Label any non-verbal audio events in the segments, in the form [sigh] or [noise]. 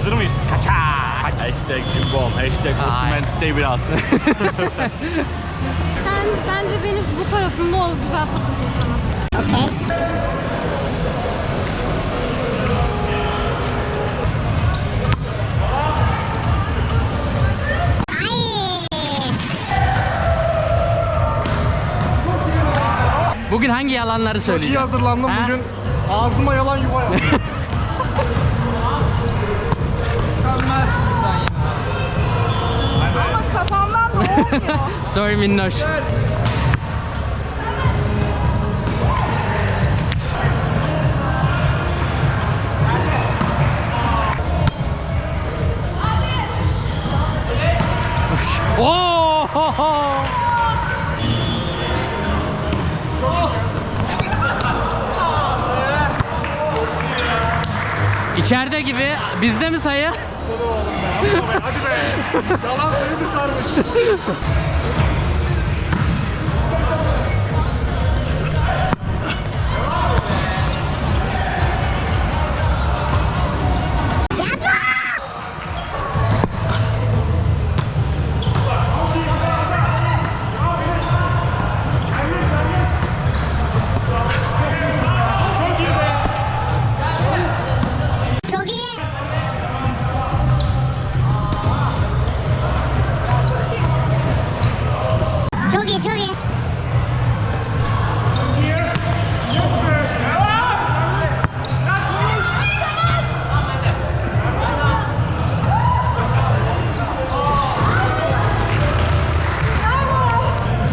Hazır mıyız? Kaça! Hashtag Jimbom, hashtag Osman stay with us. [laughs] Sen bence benim bu tarafımda ol güzel pas atayım sana. Okey. Bugün hangi yalanları İyi söyleyeceğim? hazırlandım Ha? bugün. Ağzıma yalan yuva yaptım. [laughs] Ama kafamdan da olmuyor. [laughs] Sorry minnoş. [laughs] Oo! [laughs] İçeride gibi bizde mi sayı? Hadi be. Yalan seni mi sarmış?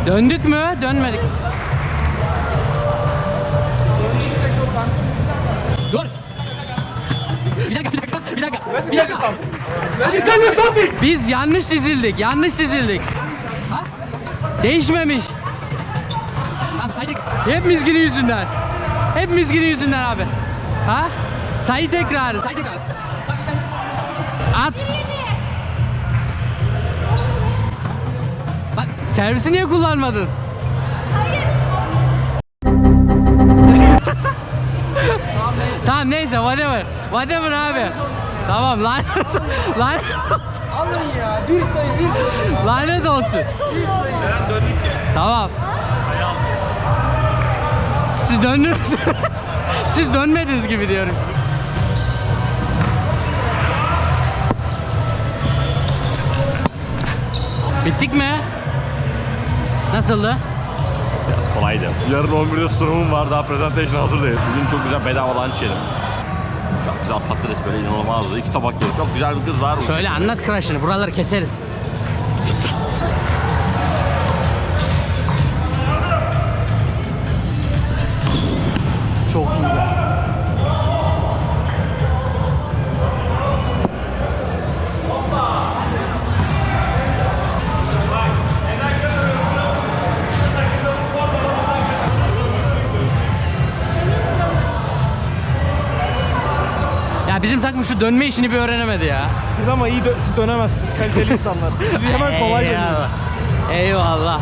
Döndük mü? Dönmedik. Dur. Bir dakika, bir dakika, bir dakika. Bir dakika. Biz yanlış dizildik, yanlış dizildik. Ha? Değişmemiş. Tamam saydık. Hep mizgini yüzünden. Hep mizgini yüzünden abi. Ha? Say tekrarı, say tekrarı. At. Servisi niye kullanmadın? [laughs] tamam neyse whatever. Whatever abi. Tamam lan. lan. [laughs] Alın ya. Bir sayı bir sayı. Lanet olsun. Tamam. Siz döndünüz. [laughs] Siz dönmediniz gibi diyorum. Bittik mi? Nasıldı? Biraz kolaydı. Yarın 11'de sunumum var, daha presentation hazır değil. Bugün çok güzel bedava lunch yedim. Çok güzel patates böyle inanılmazdı. İki tabak yedim. Çok güzel bir kız var. Söyle anlat crush'ını. Buraları keseriz. Takım şu dönme işini bir öğrenemedi ya. Siz ama iyi dö- siz dönemezsiniz. Kaliteli insanlarsınız. Siz hemen [laughs] kolay geliyor. Eyvallah. Eyvallah.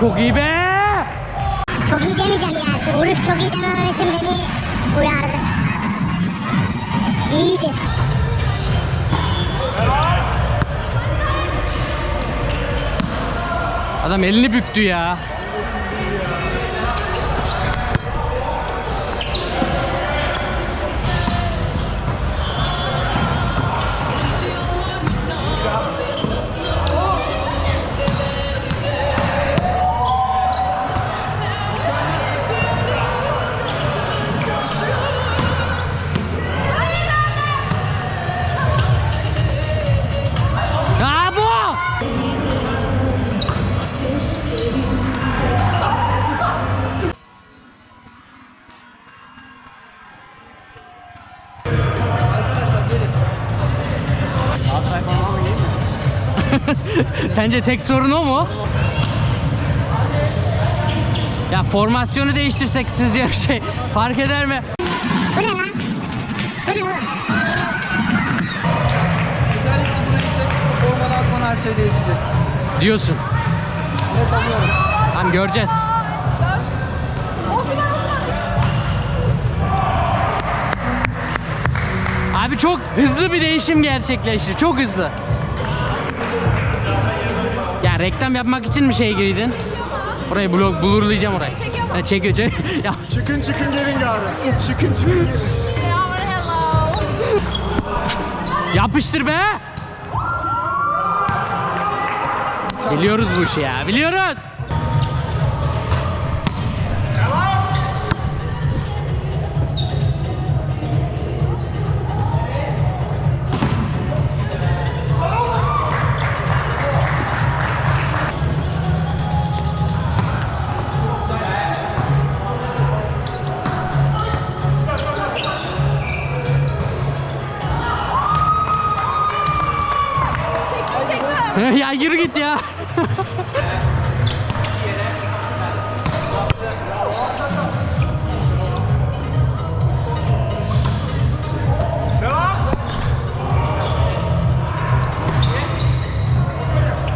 Çok iyi be. Çok iyi demeyeceğim yani. Vuruş çok iyi dememem için beni uyardı. İyiydi. Adam elini büktü ya. [laughs] Sence tek sorun o mu? Ya formasyonu değiştirsek sizce bir şey fark eder mi? Bu ne lan? Bu ne oğlum? Özellikle burayı çek. Formadan sonra her şey değişecek. Diyorsun. Net alıyorum. Tamam göreceğiz. Abi çok hızlı bir değişim gerçekleşti. Çok hızlı. Reklam yapmak için mi şey girdin? Orayı blok bulurlayacağım orayı. Çekiyor mu? Ha, çekiyor çek. [laughs] ya Çıkın çıkın gelin gari. Çıkın çıkın gelin. Hello. yapıştır be. Biliyoruz bu işi ya. Biliyoruz. [laughs] ya yürü git ya.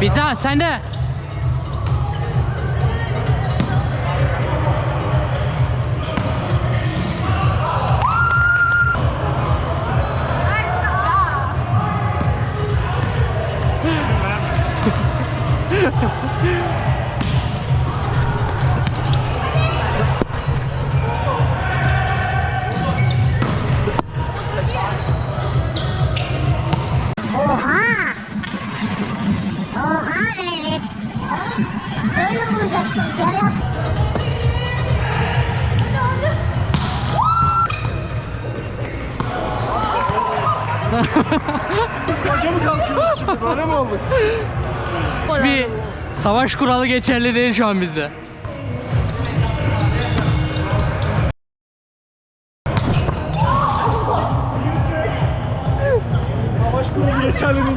Pizza sende. Yap. Başa mı kalkıyoruz şimdi? Böyle mi olduk? Hiçbir savaş kuralı geçerli değil şu an bizde. Savaş kuralı geçerli değil.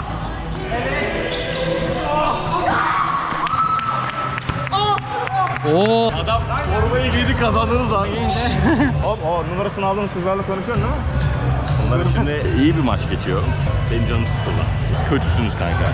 Oo. Adam formayı giydi kazandınız lan. [laughs] Hop o numarasını aldığımız kızlarla konuşuyorsun değil mi? Onların şimdi iyi bir maç geçiyor. Benim canım sıkıldı. Siz kötüsünüz kanka.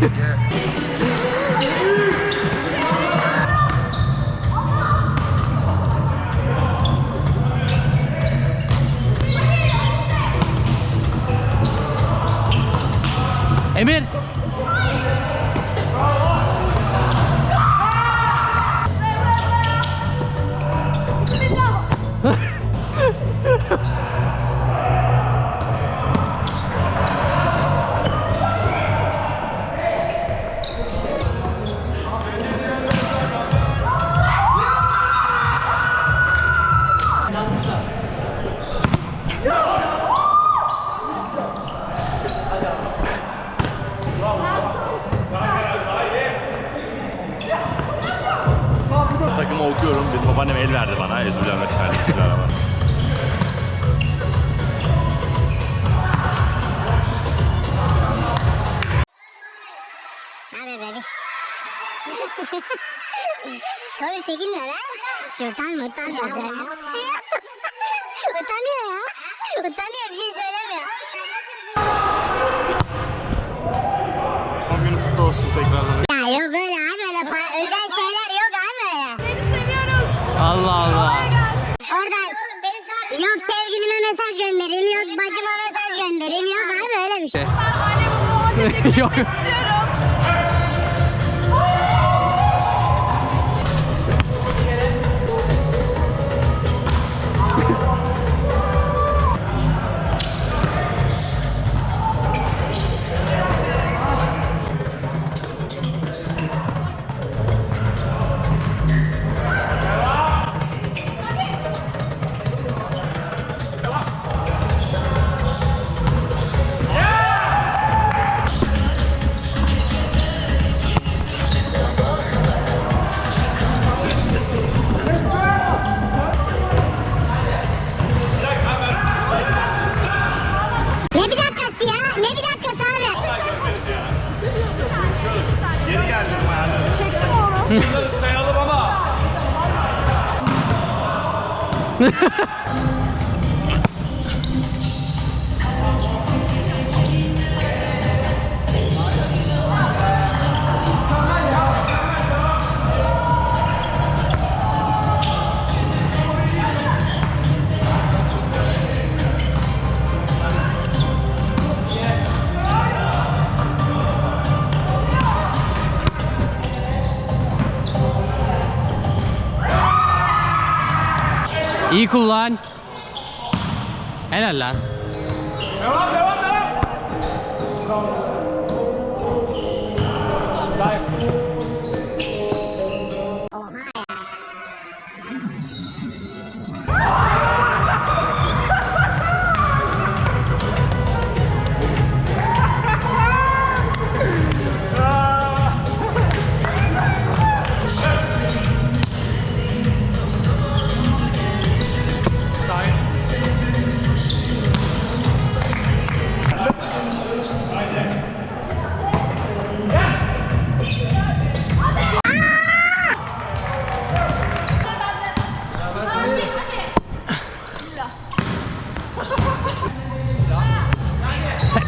[laughs] yeah. Çekinme lan. Şuradan utanma sen. [laughs] Utanıyor ya. Utanıyor bir şey söylemiyor. Doğum günü kutlu olsun tekrardan. Ya yok öyle abi öyle pa- özel şeyler yok abi öyle. Seni seviyoruz. Allah Allah. Oradan yok sevgilime mesaj göndereyim yok bacıma mesaj göndereyim yok abi öyle bir şey. [laughs] Yok. Bunları sayalım ama. [laughs] İyi kullan. Helal lan. Oha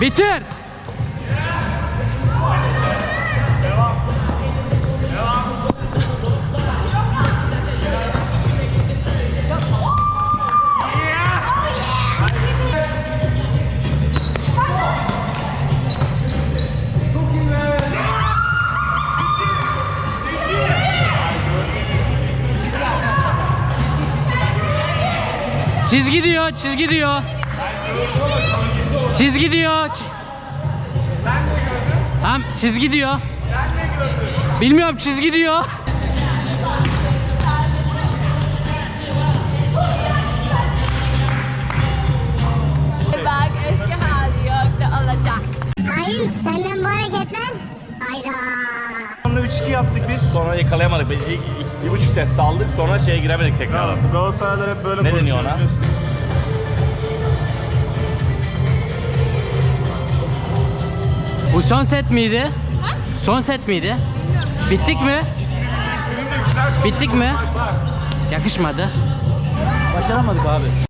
bitir. Çizgi diyor, çizgi diyor. Çizgi diyor. Ç- Tamam çizgi diyor. Bilmiyorum çizgi diyor. Bak eski hali yok da olacak. Sayın senden bu hareketler. Hayda. Sonra 3-2 yaptık biz. Sonra yakalayamadık. Bir, ilk, bir buçuk set saldık. Sonra şeye giremedik tekrar. Galatasaraylar hep böyle Ne deniyor konuşuyor, ona? biliyorsun. Bu son set miydi? Son set miydi? Bittik mi? Bittik mi? Yakışmadı. Başaramadık abi.